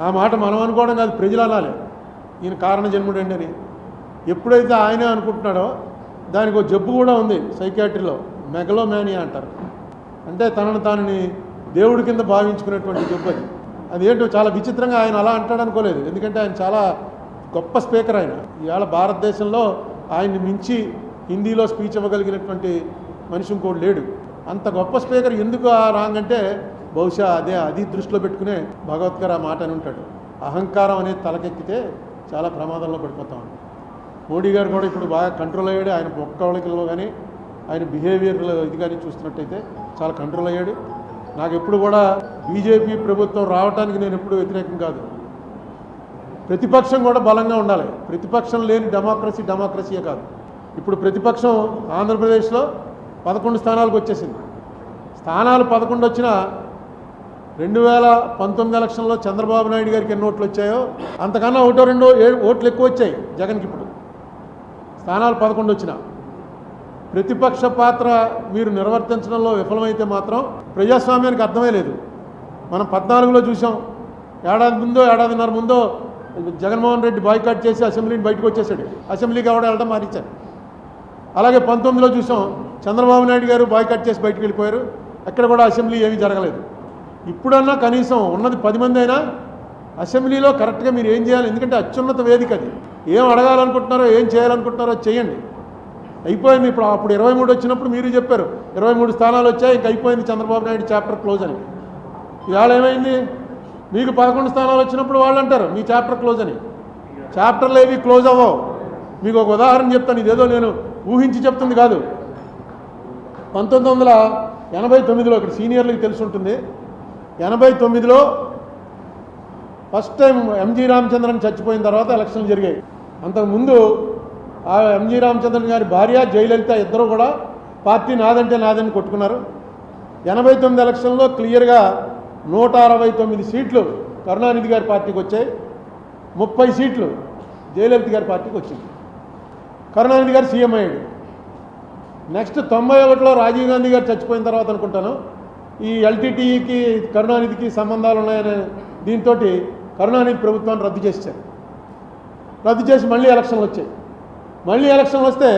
ఆ మాట మనం అనుకోవడం కాదు ప్రజలు అనాలి. ఈయన కారణ జన్ముడండి అని. ఎప్పుడైతే ఆయనే అనుకుంటున్నాడో దానికి ఒక జబ్బు కూడా ఉంది సైకాట్రీలో. మెగలోమానియా అంటారు. అంటే తనను తానని దేవుడి కింద భావించుకునేటువంటి జబ్బు అది. అదేంటో చాలా విచిత్రంగా ఆయన అలా అంటాడు అనుకోలేదు. ఎందుకంటే ఆయన చాలా గొప్ప స్పీకర్ ఆయన. ఇవాళ భారతదేశంలో ఆయన్ని మించి హిందీలో స్పీచ్ ఇవ్వగలిగినటువంటి మనిషి ఇంకోటి లేడు. అంత గొప్ప స్పీకర్ ఎందుకు ఆ రాంగ్ అంటే బహుశా అదే అది దృష్టిలో పెట్టుకునే భగవత్ ఆ మాట అని ఉంటాడు. అహంకారం అనేది తలకెక్కితే చాలా ప్రమాదంలో పడిపోతాం మోడీ గారు కూడా ఇప్పుడు బాగా కంట్రోల్ అయ్యాడు. ఆయన మొక్కవళికల్లో కానీ ఆయన బిహేవియర్లో ఇది కానీ చూస్తున్నట్టయితే చాలా కంట్రోల్ అయ్యాడు. నాకు ఎప్పుడు కూడా బీజేపీ ప్రభుత్వం రావడానికి నేను ఎప్పుడు వ్యతిరేకం కాదు. ప్రతిపక్షం కూడా బలంగా ఉండాలి. ప్రతిపక్షం లేని డెమోక్రసీ డెమోక్రసీయే కాదు. ఇప్పుడు ప్రతిపక్షం ఆంధ్రప్రదేశ్లో పదకొండు స్థానాలకు వచ్చేసింది. స్థానాలు పదకొండు వచ్చినా రెండు వేల పంతొమ్మిది ఎలక్షన్లో చంద్రబాబు నాయుడు గారికి ఎన్ని ఓట్లు వచ్చాయో అంతకన్నా ఒకటో రెండో ఏ- ఓట్లు ఎక్కువ వచ్చాయి జగన్కి ఇప్పుడు. స్థానాలు పదకొండు వచ్చిన. ప్రతిపక్ష పాత్ర మీరు నిర్వర్తించడంలో విఫలమైతే మాత్రం ప్రజాస్వామ్యానికి అర్థమే లేదు. మనం పద్నాలుగులో చూసాం ఏడాది ముందో ఏడాదిన్నర ముందో జగన్మోహన్ రెడ్డి బాయ్కాట్ చేసి అసెంబ్లీని బయటకు వచ్చేసాడు అసెంబ్లీకి ఎవడ వెళ్ళడం మారించారు అలాగే పంతొమ్మిదిలో చూసాం చంద్రబాబు నాయుడు గారు బాయ్కాట్ చేసి బయటకు వెళ్ళిపోయారు. అక్కడ కూడా అసెంబ్లీ ఏమీ జరగలేదు. ఇప్పుడన్నా కనీసం ఉన్నది పది మంది అయినా అసెంబ్లీలో కరెక్ట్గా మీరు ఏం చేయాలి? ఎందుకంటే అత్యున్నత వేదిక అది. ఏం అడగాలనుకుంటున్నారో ఏం చేయాలనుకుంటున్నారో చేయండి. అయిపోయింది ఇప్పుడు అప్పుడు ఇరవై మూడు వచ్చినప్పుడు మీరు చెప్పారు. ఇరవై మూడు స్థానాలు వచ్చాయి ఇంక అయిపోయింది చంద్రబాబు నాయుడు చాప్టర్ క్లోజ్ అని. ఇవాళ ఏమైంది? మీకు పదకొండు స్థానాలు వచ్చినప్పుడు వాళ్ళు అంటారు మీ చాప్టర్ క్లోజ్ అని. చాప్టర్లు ఏవి క్లోజ్ అవ్వవు. మీకు ఒక ఉదాహరణ చెప్తాను ఇదేదో నేను ఊహించి చెప్తుంది కాదు. పంతొమ్మిది వందల ఎనభై తొమ్మిదిలో ఇక్కడ సీనియర్లకు తెలిసి ఉంటుంది. ఎనభై తొమ్మిదిలో ఫస్ట్ టైం ఎంజీ రామచంద్రన్ చచ్చిపోయిన తర్వాత ఎలక్షన్లు జరిగాయి. అంతకుముందు ఆ ఎంజీ రామచంద్రన్ గారి భార్య జయలలిత ఇద్దరు కూడా పార్టీ నాదంటే నాదని కొట్టుకున్నారు. ఎనభై తొమ్మిది ఎలక్షన్లో క్లియర్గా నూట అరవై తొమ్మిది సీట్లు కరుణానిధి గారి పార్టీకి వచ్చాయి. ముప్పై సీట్లు జయలలిత గారి పార్టీకి వచ్చింది. కరుణానిధి గారు సీఎం అయ్యాడు. నెక్స్ట్ తొంభై ఒకటిలో రాజీవ్ గాంధీ గారు చచ్చిపోయిన తర్వాత అనుకుంటాను. ఈ ఎల్టీటీఈకి కరుణానిధికి సంబంధాలు ఉన్నాయనే దీంతో కరుణానిధి ప్రభుత్వాన్ని రద్దు చేశారు. రద్దు చేసి మళ్ళీ ఎలక్షన్లు వచ్చాయి. మళ్ళీ ఎలక్షన్లు వస్తే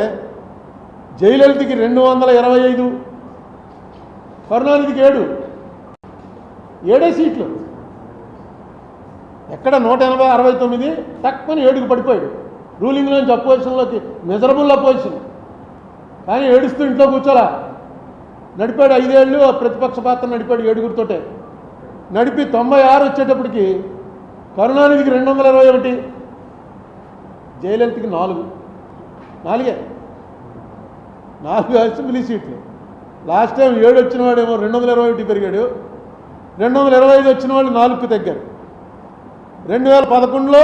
జయలలితకి రెండు వందల ఇరవై ఐదు కరుణానిధికి ఏడు ఏడే సీట్లు. ఎక్కడ నూట ఎనభై అరవై తొమ్మిది తక్కువని ఏడుకు పడిపోయాడు. రూలింగ్లోంచి అపోజిషన్లోకి మెజరబుల్ అపోజిషన్ కానీ ఏడుస్తూ ఇంట్లో కూర్చోలా? నడిపాడు ఐదేళ్ళు ఆ ప్రతిపక్ష పాత్ర నడిపాడు ఏడుగురితోటే. నడిపి తొంభై ఆరు వచ్చేటప్పటికి కరుణానిధికి రెండు వందల ఇరవై ఒకటి జయలలితకి నాలుగు. నాలుగే. నాలుగు అసెంబ్లీ సీట్లు. లాస్ట్ టైం ఏడు వచ్చిన వాడేమో రెండు వందల ఇరవై ఒకటి పెరిగాడు. రెండు వందల ఇరవై ఐదు వచ్చిన వాళ్ళు నాలుగుకు తగ్గారు. రెండు వేల పదకొండులో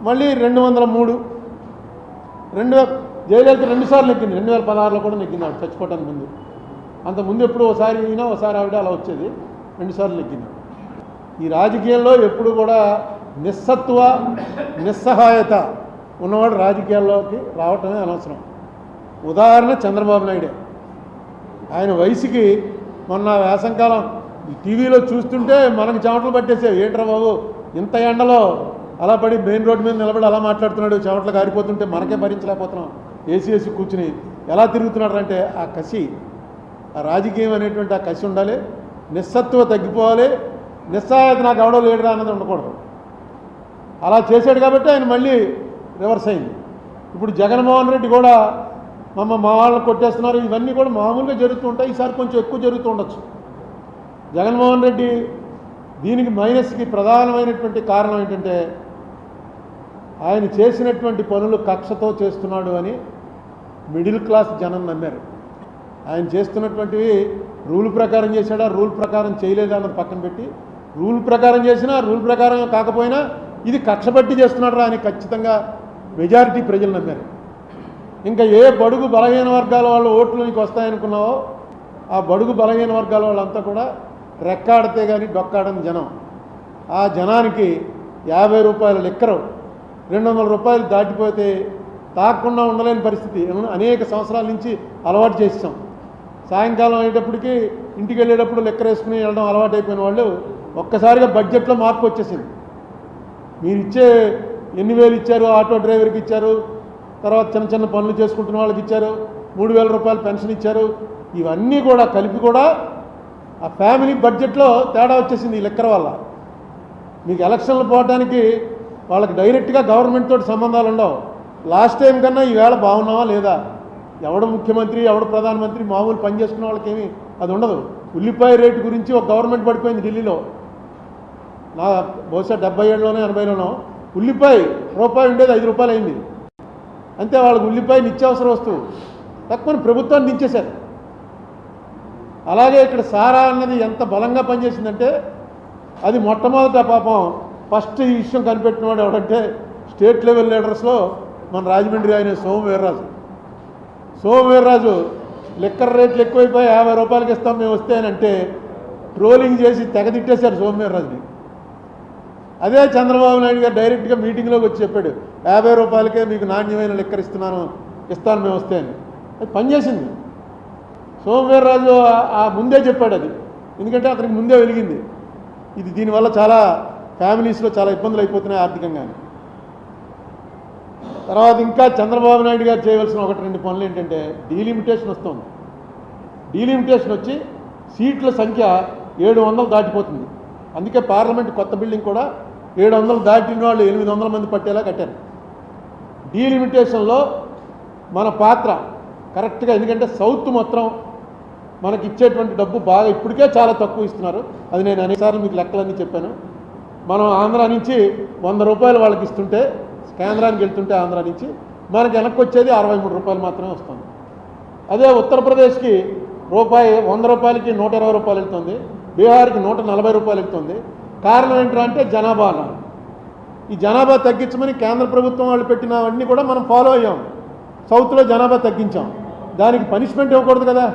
మళ్ళీ రెండు వందల మూడు. రెండు వేల జయలలిత రెండుసార్లు నెగ్గింది. రెండు వేల పదహారులో కూడా నెగ్గింది. చచ్చిపోవటానికి ముందు. అంత ముందు ఎప్పుడు ఒకసారి అయినా ఒకసారి ఆవిడ అలా వచ్చేది. రెండుసార్లు ఎక్కింది ఈ రాజకీయాల్లో ఎప్పుడు కూడా నిస్సత్వ నిస్సహాయత ఉన్నవాడు రాజకీయాల్లోకి రావటమే అనవసరం. ఉదాహరణ చంద్రబాబు నాయుడే. ఆయన వయసుకి మొన్న వేసంకాలం ఈ టీవీలో చూస్తుంటే మనకు చెమటలు పట్టేసావు. ఏంట్రా బాబు ఇంత ఎండలో అలా పడి మెయిన్ రోడ్డు మీద నిలబడి అలా మాట్లాడుతున్నాడు. చెమటలు కారిపోతుంటే మనకే భరించలేకపోతున్నాం. ఏసీ ఏసీ కూర్చుని ఎలా తిరుగుతున్నాడు? అంటే ఆ కసి ఆ రాజకీయం అనేటువంటి ఆ కసి ఉండాలి నిస్సత్వ తగ్గిపోవాలి నిస్సాయత నాకు ఎవడో లేడురా అన్నది ఉండకూడదు. అలా చేశాడు కాబట్టి ఆయన మళ్ళీ రివర్స్ అయింది. ఇప్పుడు జగన్మోహన్ రెడ్డి కూడా మమ్మ మా వాళ్ళని కొట్టేస్తున్నారు ఇవన్నీ కూడా మామూలుగా జరుగుతూ ఉంటాయి ఈసారి కొంచెం ఎక్కువ జరుగుతూ ఉండొచ్చు. జగన్మోహన్ రెడ్డి దీనికి మైనస్కి ప్రధానమైనటువంటి కారణం ఏంటంటే ఆయన చేసినటువంటి పనులు కక్షతో చేస్తున్నాడు అని మిడిల్ క్లాస్ జనం నమ్మారు. ఆయన చేస్తున్నటువంటివి రూల్ ప్రకారం చేశాడా రూల్ ప్రకారం చేయలేదా అన్నది పక్కన పెట్టి రూల్ ప్రకారం చేసినా రూల్ ప్రకారం కాకపోయినా ఇది కక్షబట్టి చేస్తున్నాడు చేస్తున్నాడు అని ఖచ్చితంగా మెజారిటీ ప్రజలు నమ్మారు. ఇంకా ఏ బడుగు బలహీన వర్గాల వాళ్ళు ఓట్లు నీకు వస్తాయనుకున్నావో ఆ బడుగు బలహీన వర్గాల వాళ్ళంతా కూడా రెక్కాడితే కానీ డొక్కాడని జనం. ఆ జనానికి యాభై రూపాయల లిక్కరు రెండు వందల రూపాయలు దాటిపోతే తాకుండా ఉండలేని పరిస్థితి. అనేక సంవత్సరాల నుంచి అలవాటు చేసాం సాయంకాలం అయ్యేటప్పటికి ఇంటికి వెళ్ళేటప్పుడు లెక్కర వేసుకుని వెళ్ళడం అలవాటు అయిపోయిన వాళ్ళు ఒక్కసారిగా బడ్జెట్లో మార్పు వచ్చేసింది. మీరు ఇచ్చే ఎన్ని వేలు ఇచ్చారు ఆటో డ్రైవర్కి ఇచ్చారు తర్వాత చిన్న చిన్న పనులు చేసుకుంటున్న వాళ్ళకి ఇచ్చారు మూడు వేల రూపాయలు పెన్షన్ ఇచ్చారు ఇవన్నీ కూడా కలిపి కూడా ఆ ఫ్యామిలీ బడ్జెట్లో తేడా వచ్చేసింది ఈ లెక్కర వల్ల. మీకు ఎలక్షన్లు పోవడానికి వాళ్ళకి డైరెక్ట్గా గవర్నమెంట్ తోటి సంబంధాలు ఉండవు లాస్ట్ టైం కన్నా ఈవేళ బాగున్నావా లేదా? ఎవడు ముఖ్యమంత్రి ఎవడు ప్రధానమంత్రి మామూలు పని చేసుకున్న వాళ్ళకి అది ఉండదు. ఉల్లిపాయ రేటు గురించి ఒక గవర్నమెంట్ పడిపోయింది ఢిల్లీలో. నా బహుశా డెబ్బై ఏడులోనో ఎనభైలోనో ఉల్లిపాయ రూపాయి ఉండేది ఐదు రూపాయలు అయింది. అంతే వాళ్ళకి ఉల్లిపాయ నిత్యావసర వస్తువు. తక్కువని ప్రభుత్వాన్ని దించేశారు. అలాగే ఇక్కడ సారా అన్నది ఎంత బలంగా పనిచేసిందంటే అది మొట్టమొదట పాపం ఫస్ట్ ఈ విషయం కనిపెట్టిన వాడు ఎవడంటే స్టేట్ లెవెల్ లీడర్స్లో మన రాజమండ్రి ఆయన సోము వీర్రాజు. సో వీర్రాజు లిక్కర్ రేట్లు ఎక్కువైపోయి యాభై రూపాయలకి ఇస్తాం మేము వస్తే అని అంటే ట్రోలింగ్ చేసి తెగ తిట్టేశారు సోమవీర్రాజుని అదే చంద్రబాబు నాయుడు గారు డైరెక్ట్గా మీటింగ్లోకి వచ్చి చెప్పాడు యాభై రూపాయలకే మీకు నాణ్యమైన లిక్కర్ ఇస్తున్నాను ఇస్తాను మేము వస్తే అని. అది పనిచేసింది సోమవీర్రాజు ఆ- ఆ ముందే చెప్పాడు అది. ఎందుకంటే అతనికి ముందే వెలిగింది. ఇది దీనివల్ల చాలా ఫ్యామిలీస్లో చాలా ఇబ్బందులు అయిపోతున్నాయి ఆర్థికంగా తర్వాత ఇంకా చంద్రబాబు నాయుడు గారు చేయవలసిన ఒకటి రెండు పనులు ఏంటంటే డీలిమిటేషన్ వస్తుంది. డీలిమిటేషన్ వచ్చి సీట్ల సంఖ్య ఏడు వందలు దాటిపోతుంది. అందుకే పార్లమెంట్ కొత్త బిల్డింగ్ కూడా ఏడు వందలు దాటిన వాళ్ళు ఎనిమిది వందల మంది పట్టేలా కట్టారు. డీలిమిటేషన్లో మన పాత్ర కరెక్ట్గా ఎందుకంటే సౌత్ మొత్తం మనకి ఇచ్చేటువంటి డబ్బు బాగా ఇప్పటికే చాలా తక్కువ ఇస్తున్నారు. అది నేను అనేకసార్లు మీకు లెక్కలన్నీ చెప్పాను. మనం ఆంధ్ర నుంచి వంద రూపాయలు వాళ్ళకి ఇస్తుంటే కేంద్రానికి వెళ్తుంటే ఆంధ్ర నుంచి మనకి వెనక్కి వచ్చేది అరవై మూడు రూపాయలు మాత్రమే వస్తుంది. అదే ఉత్తరప్రదేశ్కి రూపాయి వంద రూపాయలకి నూట ఇరవై రూపాయలు వెళ్తుంది. బీహార్కి నూట నలభై రూపాయలు వెళ్తుంది. కారణం ఏంటంటే జనాభా అన్నారు. ఈ జనాభా తగ్గించమని కేంద్ర ప్రభుత్వం వాళ్ళు పెట్టినవన్నీ కూడా మనం ఫాలో అయ్యాం. సౌత్లో జనాభా తగ్గించాం. దానికి పనిష్మెంట్ ఇవ్వకూడదు కదా.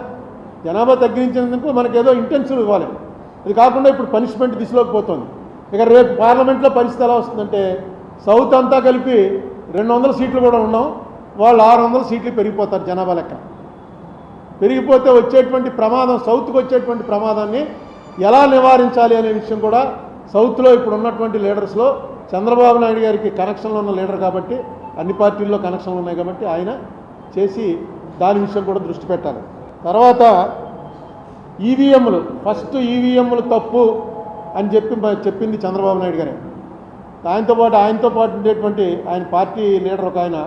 జనాభా తగ్గించినందుకు మనకేదో ఇంటెన్సివ్ ఇవ్వాలి. అది కాకుండా ఇప్పుడు పనిష్మెంట్ దిశలోకి పోతుంది. ఇక రేపు పార్లమెంట్లో పరిస్థితి ఎలా వస్తుందంటే సౌత్ అంతా కలిపి రెండు వందల సీట్లు కూడా ఉన్నాం. వాళ్ళు ఆరు వందల సీట్లు పెరిగిపోతారు జనాభా లెక్క. పెరిగిపోతే వచ్చేటువంటి ప్రమాదం సౌత్కి వచ్చేటువంటి ప్రమాదాన్ని ఎలా నివారించాలి అనే విషయం కూడా సౌత్లో ఇప్పుడు ఉన్నటువంటి లీడర్స్లో చంద్రబాబు నాయుడు గారికి కనెక్షన్లు ఉన్న లీడర్ కాబట్టి అన్ని పార్టీల్లో కనెక్షన్లు ఉన్నాయి కాబట్టి ఆయన చేసి దాని విషయం కూడా దృష్టి పెట్టాలి తర్వాత ఈవీఎంలు ఫస్ట్ ఈవీఎంలు తప్పు అని చెప్పి చెప్పింది చంద్రబాబు నాయుడు గారే. ఆయనతో పాటు ఆయనతో పాటు ఉండేటువంటి ఆయన పార్టీ లీడర్ ఒక ఆయన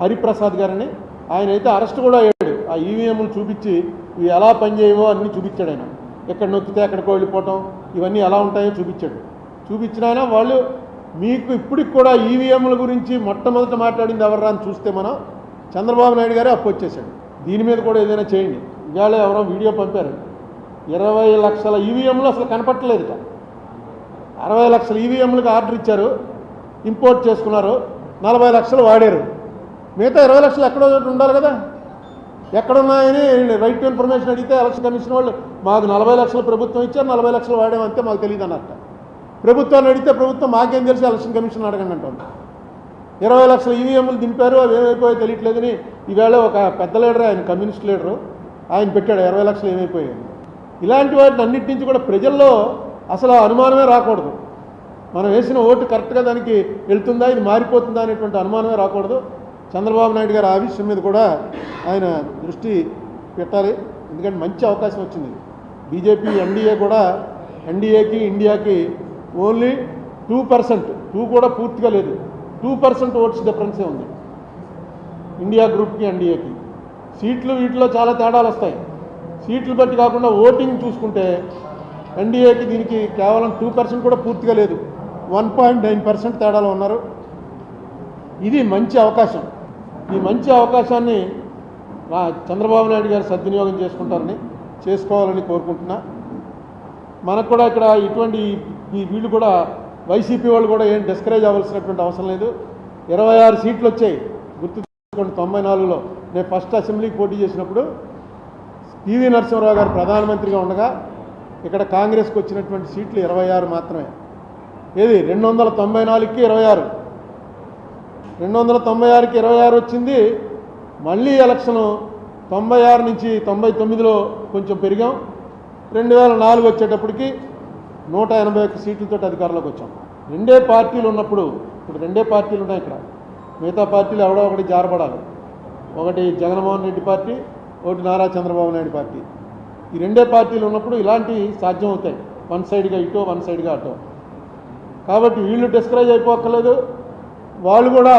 హరిప్రసాద్ గారని. ఆయన అయితే అరెస్ట్ కూడా అయ్యాడు. ఆ ఈవీఎంలు చూపించి ఇవి ఎలా పనిచేయవో అన్నీ చూపించాడు ఆయన. ఎక్కడ నొక్కితే ఎక్కడికో వెళ్ళిపోవటం ఇవన్నీ ఎలా ఉంటాయో చూపించాడు. చూపించిన ఆయన వాళ్ళు మీకు ఇప్పటికి కూడా ఈవీఎంల గురించి మొట్టమొదట మాట్లాడింది ఎవర్రా అని చూస్తే మనం చంద్రబాబు నాయుడు గారే అప్పు వచ్చేసాడు దీని మీద కూడా ఏదైనా చేయండి. ఇవాళ ఎవరో వీడియో పంపారు. ఇరవై లక్షల ఈవీఎంలు అసలు కనపట్టలేదుట. అరవై లక్షల ఈవీఎంలకు ఆర్డర్ ఇచ్చారు ఇంపోర్ట్ చేసుకున్నారు నలభై లక్షలు వాడారు. మిగతా ఇరవై లక్షలు ఎక్కడో ఉండాలి కదా. ఎక్కడున్నాయని రైట్ టు ఇన్ఫర్మేషన్ అడిగితే ఎలక్షన్ కమిషన్ వాళ్ళు మాకు నలభై లక్షలు ప్రభుత్వం ఇచ్చారు నలభై లక్షలు వాడామంతే మాకు తెలియదు అన్నట్ట ప్రభుత్వాన్ని అడిగితే ప్రభుత్వం మాకేం తెలిసి ఎలక్షన్ కమిషన్ అడగండి అంటుంది. ఇరవై లక్షల ఈవీఎంలు దింపారు అవి ఏమైపోయాయో తెలియట్లేదని ఈవేళ ఒక పెద్ద లీడర్ ఆయన కమ్యూనిస్ట్ లీడరు ఆయన పెట్టాడు ఇరవై లక్షలు ఏమైపోయాయి ఇలాంటి వాటిని అన్నిటి నుంచి కూడా ప్రజల్లో అసలు అనుమానమే రాకూడదు. మనం వేసిన ఓటు కరెక్ట్గా దానికి వెళ్తుందా ఇది మారిపోతుందా అనేటువంటి అనుమానమే రాకూడదు. చంద్రబాబు నాయుడు గారు ఆ విషయం మీద కూడా ఆయన దృష్టి పెట్టాలి. ఎందుకంటే మంచి అవకాశం వచ్చింది. బీజేపీ ఎన్డీఏ కూడా ఎన్డీఏకి ఇండియాకి ఓన్లీ టూ పర్సెంట్ టూ కూడా పూర్తిగా లేదు. టూ పర్సెంట్ ఓట్స్ డిఫరెన్సే ఉంది. ఇండియా గ్రూప్కి ఎన్డీఏకి. సీట్లు వీటిలో చాలా తేడాలు వస్తాయి. సీట్లు బట్టి కాకుండా ఓటింగ్ చూసుకుంటే ఎన్డీఏకి దీనికి కేవలం టూ పర్సెంట్ కూడా పూర్తిగా లేదు. వన్ పాయింట్ నైన్ పర్సెంట్ తేడాలో ఉన్నారు. ఇది మంచి అవకాశం. ఈ మంచి అవకాశాన్ని నా చంద్రబాబు నాయుడు గారు సద్వినియోగం చేసుకుంటారని చేసుకోవాలని కోరుకుంటున్నా. మనకు కూడా ఇక్కడ ఇటువంటి ఈ వీళ్ళు కూడా వైసీపీ వాళ్ళు కూడా ఏం డిస్కరేజ్ అవ్వాల్సినటువంటి అవసరం లేదు. ఇరవై ఆరు సీట్లు వచ్చాయి. గుర్తు తెచ్చుకోండి తొంభై నాలుగులో. నేను ఫస్ట్ అసెంబ్లీకి పోటీ చేసినప్పుడు పివి నరసింహరావు గారు ప్రధానమంత్రిగా ఉండగా ఇక్కడ కాంగ్రెస్కి వచ్చినటువంటి సీట్లు ఇరవై ఆరు మాత్రమే. ఏది? రెండు వందల తొంభై నాలుగుకి ఇరవై ఆరు. రెండు వందల తొంభై ఆరుకి ఇరవై ఆరు వచ్చింది. మళ్ళీ ఎలక్షను తొంభై ఆరు నుంచి తొంభై తొమ్మిదిలో కొంచెం పెరిగాం. రెండు వేల నాలుగు వచ్చేటప్పటికి నూట ఎనభై ఒక్క సీట్లతో అధికారంలోకి వచ్చాం. రెండే పార్టీలు ఉన్నప్పుడు ఇప్పుడు రెండే పార్టీలు ఉన్నాయి ఇక్కడ. మిగతా పార్టీలు ఎవడో ఒకటి జారపడాలి ఒకటి జగన్మోహన్ రెడ్డి పార్టీ ఒకటి నారా చంద్రబాబు నాయుడు పార్టీ. ఈ రెండే పార్టీలు ఉన్నప్పుడు ఇలాంటివి సాధ్యం అవుతాయి. వన్ సైడ్గా ఇటో వన్ సైడ్గా అటో. కాబట్టి వీళ్ళు డిస్కరేజ్ అయిపోక్కర్లేదు. వాళ్ళు కూడా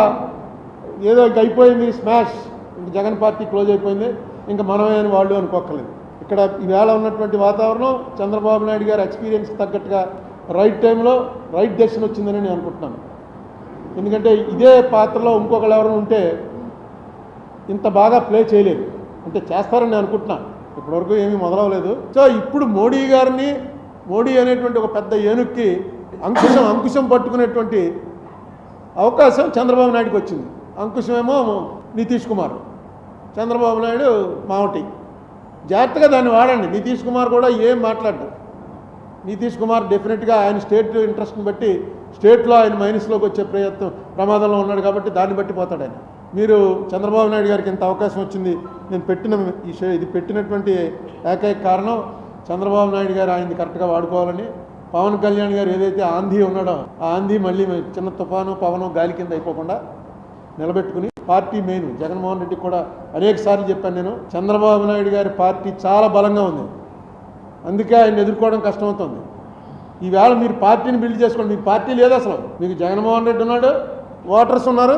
ఏదో ఇంక అయిపోయింది స్మాష్. ఇంక జగన్ పార్టీ క్లోజ్ అయిపోయింది. ఇంకా మనమే అని వాళ్ళు అనుకోక్కర్లేదు. ఇక్కడ ఈవేళ ఉన్నటువంటి వాతావరణం చంద్రబాబు నాయుడు గారి ఎక్స్పీరియన్స్ తగ్గట్టుగా రైట్ టైంలో రైట్ డెసిషన్ వచ్చిందని నేను అనుకుంటున్నాను. ఎందుకంటే ఇదే పాత్రలో ఇంకొకళ్ళు ఎవరైనా ఉంటే ఇంత బాగా ప్లే చేయలేదు. అంటే చేస్తారని నేను అనుకుంటున్నాను. ఇప్పటివరకు ఏమీ మొదలవలేదు. సో ఇప్పుడు మోడీ గారిని మోడీ అనేటువంటి ఒక పెద్ద ఏనుక్కి అంకుశం అంకుశం పట్టుకునేటువంటి అవకాశం చంద్రబాబు నాయుడుకి వచ్చింది. అంకుశమేమో నితీష్ కుమార్. చంద్రబాబు నాయుడు మావటి. జాగ్రత్తగా దాన్ని వాడండి. నితీష్ కుమార్ కూడా ఏం మాట్లాడ్డు. నితీష్ కుమార్ డెఫినెట్గా ఆయన స్టేట్ ఇంట్రెస్ట్ని బట్టి స్టేట్లో ఆయన మైనస్లోకి వచ్చే ప్రయత్నం ప్రమాదంలో ఉన్నాడు కాబట్టి దాన్ని బట్టి పోతాడు ఆయన. మీరు చంద్రబాబు నాయుడు గారికి ఇంత అవకాశం వచ్చింది నేను పెట్టిన ఈ ఇది పెట్టినటువంటి ఏకైక కారణం చంద్రబాబు నాయుడు గారు ఆయన్ని కరెక్ట్గా వాడుకోవాలని. పవన్ కళ్యాణ్ గారు ఏదైతే ఆంధీ ఉన్నాడో ఆ ఆంధీ మళ్ళీ చిన్న తుఫాను పవను గాలి కింద అయిపోకుండా నిలబెట్టుకుని పార్టీ మెయిన్ జగన్మోహన్ రెడ్డి కూడా అనేక సార్లు చెప్పాను నేను చంద్రబాబు నాయుడు గారి పార్టీ చాలా బలంగా ఉంది. అందుకే ఆయన ఎదుర్కోవడం కష్టమవుతుంది. ఈవేళ మీరు పార్టీని బిల్డ్ చేసుకోండి. మీ పార్టీ లేదు అసలు. మీకు జగన్మోహన్ రెడ్డి ఉన్నాడు ఓటర్స్ ఉన్నారు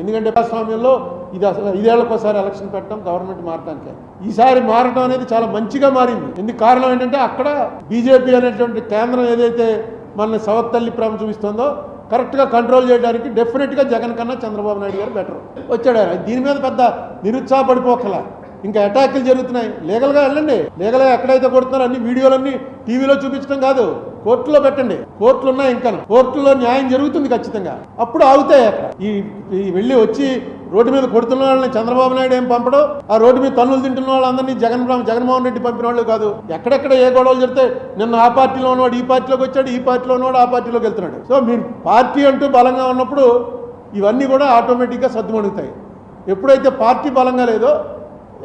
ఎందుకంటే ప్రజాస్వామ్యంలో ఇది అసలు ఐదేళ్ళకోసారి ఎలక్షన్ పెట్టడం గవర్నమెంట్ మారడానికి ఈసారి మారడం అనేది చాలా మంచిగా మారింది. ఎందుకు కారణం ఏంటంటే అక్కడ బీజేపీ అనేటువంటి కేంద్రం ఏదైతే మన సవత్తల్లి ప్రేమ చూపిస్తుందో కరెక్ట్గా కంట్రోల్ చేయడానికి డెఫినెట్గా జగన్ కన్నా చంద్రబాబు నాయుడు గారు బెటర్. వచ్చాడు ఆయన. దీని మీద పెద్ద నిరుత్సాహపడిపోకలా. ఇంకా అటాకులు జరుగుతున్నాయి. లీగల్గా వెళ్ళండి. లీగల్గా ఎక్కడైతే కొడుతున్నారో అన్ని వీడియోలన్నీ టీవీలో చూపించడం కాదు. కోర్టులో పెట్టండి. కోర్టులు ఉన్నాయి ఇంకా కోర్టులో న్యాయం జరుగుతుంది ఖచ్చితంగా. అప్పుడు ఆగుతాయి అక్కడ. ఈ వెళ్ళి వచ్చి రోడ్డు మీద కొడుతున్న వాళ్ళని చంద్రబాబు నాయుడు ఏం పంపడం? ఆ రోడ్డు మీద తన్నులు తింటున్న వాళ్ళందరినీ జగన్ జగన్మోహన్ రెడ్డి పంపిన వాళ్ళు కాదు. ఎక్కడెక్కడ ఏ గొడవలు జరిగితే నిన్న ఆ పార్టీలో ఉన్నవాడు ఈ పార్టీలోకి వచ్చాడు ఈ పార్టీలో ఉన్నవాడు ఆ పార్టీలోకి వెళ్తున్నాడు. సో మీరు పార్టీ అంటూ బలంగా ఉన్నప్పుడు ఇవన్నీ కూడా ఆటోమేటిక్గా సర్దుమణుగుతాయి ఎప్పుడైతే పార్టీ బలంగా లేదో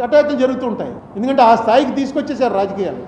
అటాక్లు జరుగుతూ ఉంటాయి. ఎందుకంటే ఆ స్థాయికి తీసుకొచ్చేసారు రాజకీయాలు.